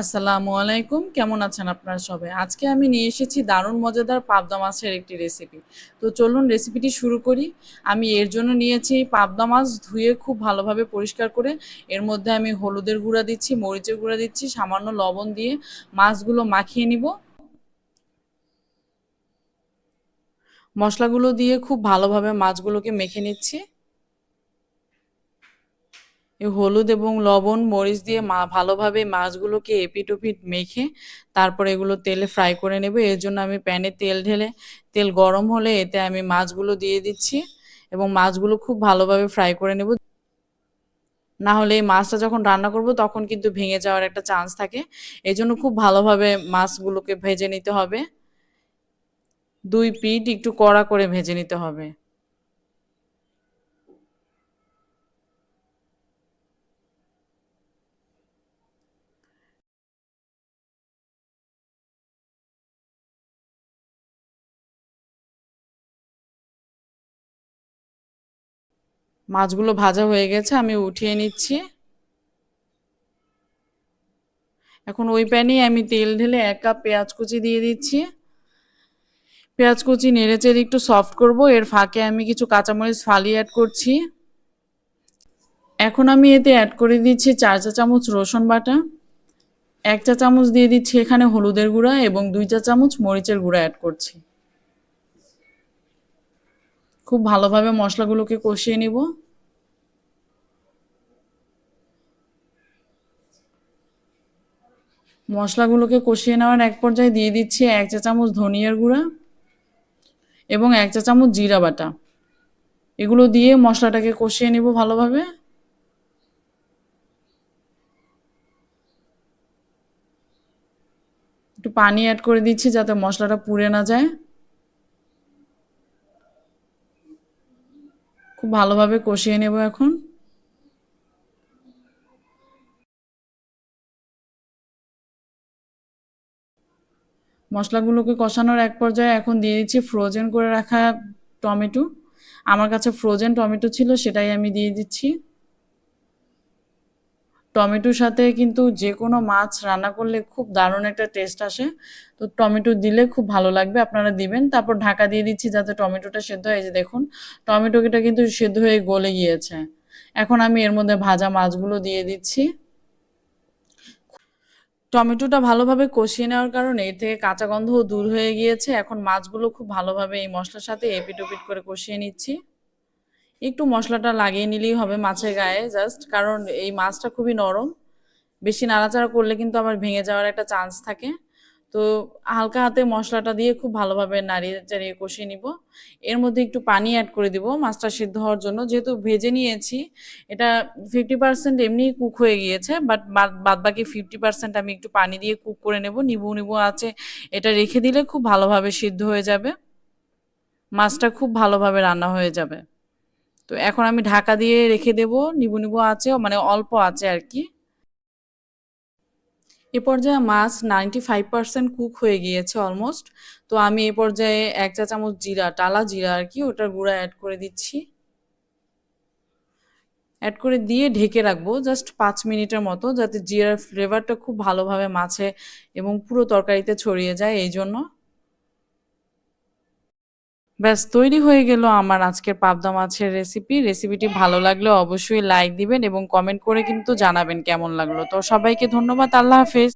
আসসালামু আলাইকুম। কেমন আছেন আপনারা সবাই? আজকে আমি নিয়ে এসেছি দারুণ মজাদার পাবদা মাছের একটি রেসিপি তো চলুন রেসিপিটি শুরু করি। আমি এর জন্য নিয়েছি পাবদা মাছ ধুয়ে খুব ভালোভাবে পরিষ্কার করে। এর মধ্যে আমি হলুদের গুঁড়া দিচ্ছি, মরিচের গুঁড়া দিচ্ছি, সামান্য লবণ দিয়ে মাছগুলো মাখিয়ে নিব। মশলাগুলো দিয়ে খুব ভালোভাবে মাছগুলোকে মেখে নিচ্ছি। হলুদ এবং লবণ, মরিচ দিয়ে মা ভালোভাবে মাছগুলোকে এপিট ওপিট মেখে তারপর এগুলো তেলে ফ্রাই করে নেব। এর জন্য আমি প্যানে তেল ঢেলে, তেল গরম হলে এতে আমি মাছগুলো দিয়ে দিচ্ছি এবং মাছগুলো খুব ভালোভাবে ফ্রাই করে নেব। না হলে এই মাছটা যখন রান্না করব তখন কিন্তু ভেঙে যাওয়ার একটা চান্স থাকে। এই জন্য খুব ভালোভাবে মাছগুলোকে ভেজে নিতে হবে। দুই পিঠ একটু কড়া করে ভেজে নিতে হবে। মাছগুলো ভাজা হয়ে গেছে, আমি উঠিয়ে নিচ্ছি। এখন ওই প্যানেই আমি তেল ঢেলে এক কাপ পেঁয়াজ কুচি দিয়ে দিচ্ছি। পেঁয়াজ কুচি নেড়ে চেড়ে একটু সফট করব, এর ফাঁকে আমি কিছু কাঁচামরিচ ফালি অ্যাড করছি। এখন আমি এতে অ্যাড করে দিচ্ছি চার চা চামচ রসুন বাটা, এক চা চামচ দিয়ে দিচ্ছি এখানে হলুদের গুঁড়া এবং দুই চা চামচ মরিচের গুঁড়া অ্যাড করছি। খুব ভালোভাবে মশলাগুলোকে কষিয়ে নিব। মশলাগুলোকে কষিয়ে নেওয়ার এক পর্যায়ে দিয়ে দিচ্ছি এক চা চামচ ধনিয়ার গুঁড়া এবং এক চা চামচ জিরা বাটা। এগুলো দিয়ে মশলাটাকে কষিয়ে নেব ভালোভাবে। একটু পানি অ্যাড করে দিচ্ছি যাতে মশলাটা পুড়ে না যায়। খুব ভালোভাবে কষিয়ে নেব এখন। মশলাগুলোকে কষানোর এক পর্যায়ে এখন দিয়ে দিচ্ছি ফ্রোজেন করে রাখা টমেটো। আমার কাছে ফ্রোজেন টমেটো ছিল, সেটাই আমি দিয়ে দিচ্ছি। টমেটোর সাথে কিন্তু যে কোনো মাছ রান্না করলে খুব দারুণ একটা টেস্ট আসে। তো টমেটো দিলে খুব ভালো লাগবে, আপনারা দিবেন। তারপর ঢাকা দিয়ে দিচ্ছি যাতে টমেটোটা সেদ্ধ হয়ে যায়। দেখুন, টমেটোটা কিন্তু সেদ্ধ হয়ে গলে গিয়েছে। এখন আমি এর মধ্যে ভাজা মাছগুলো দিয়ে দিচ্ছি। টমেটোটা ভালোভাবে কষিয়ে নেওয়ার কারণে এর থেকে কাঁচা গন্ধও দূর হয়ে গিয়েছে। এখন মাছগুলো খুব ভালোভাবে এই মশলার সাথে এপিট ওপিট করে কষিয়ে নিচ্ছি। একটু মশলাটা লাগিয়ে নিলেই হবে মাছের গায়ে জাস্ট কারণ এই মাছটা খুবই নরম। বেশি নাড়াচাড়া করলে কিন্তু আবার ভেঙে যাওয়ার একটা চান্স থাকে। তো হালকা হাতে মশলাটা দিয়ে খুব ভালোভাবে নাড়িয়ে চাড়িয়ে কষিয়ে নিব। এর মধ্যে একটু পানি অ্যাড করে দিব মাছটা সিদ্ধ হওয়ার জন্য। যেহেতু ভেজে নিয়েছি, এটা ফিফটি পার্সেন্ট এমনি কুক হয়ে গিয়েছে বাট বাদ বাকি ফিফটি পার্সেন্ট আমি একটু পানি দিয়ে কুক করে নেব। নিবু নিবু আছে, এটা রেখে দিলে খুব ভালোভাবে সিদ্ধ হয়ে যাবে। মাছটা খুব ভালোভাবে রান্না হয়ে যাবে। তো এখন আমি ঢাকা দিয়ে রেখে দেব, নিবু নিবু আছে মানে অল্প আছে আর কি। এ পর্যায়ে মাছ নাইনটি ফাইভ পার্সেন্ট কুক হয়ে গিয়েছে অলমোস্ট তো আমি এ পর্যায়ে এক চা চামচ জিরা, টালা জিরা আর কি, ওটার গুঁড়া অ্যাড করে দিচ্ছি। অ্যাড করে দিয়ে ঢেকে রাখব জাস্ট পাঁচ মিনিটের মতো, যাতে জিরার ফ্লেভারটা খুব ভালোভাবে মাছে এবং পুরো তরকারিতে ছড়িয়ে যায়, এই জন্য। ব্যাস, তৈরি হয়ে গেল আমার আজকের পাবদা মাছের রেসিপি রেসিপিটি ভালো লাগলে অবশ্যই লাইক দিবেন এবং কমেন্ট করে কিন্তু জানাবেন কেমন লাগল। তো সবাইকে ধন্যবাদ, আল্লাহ হাফেজ।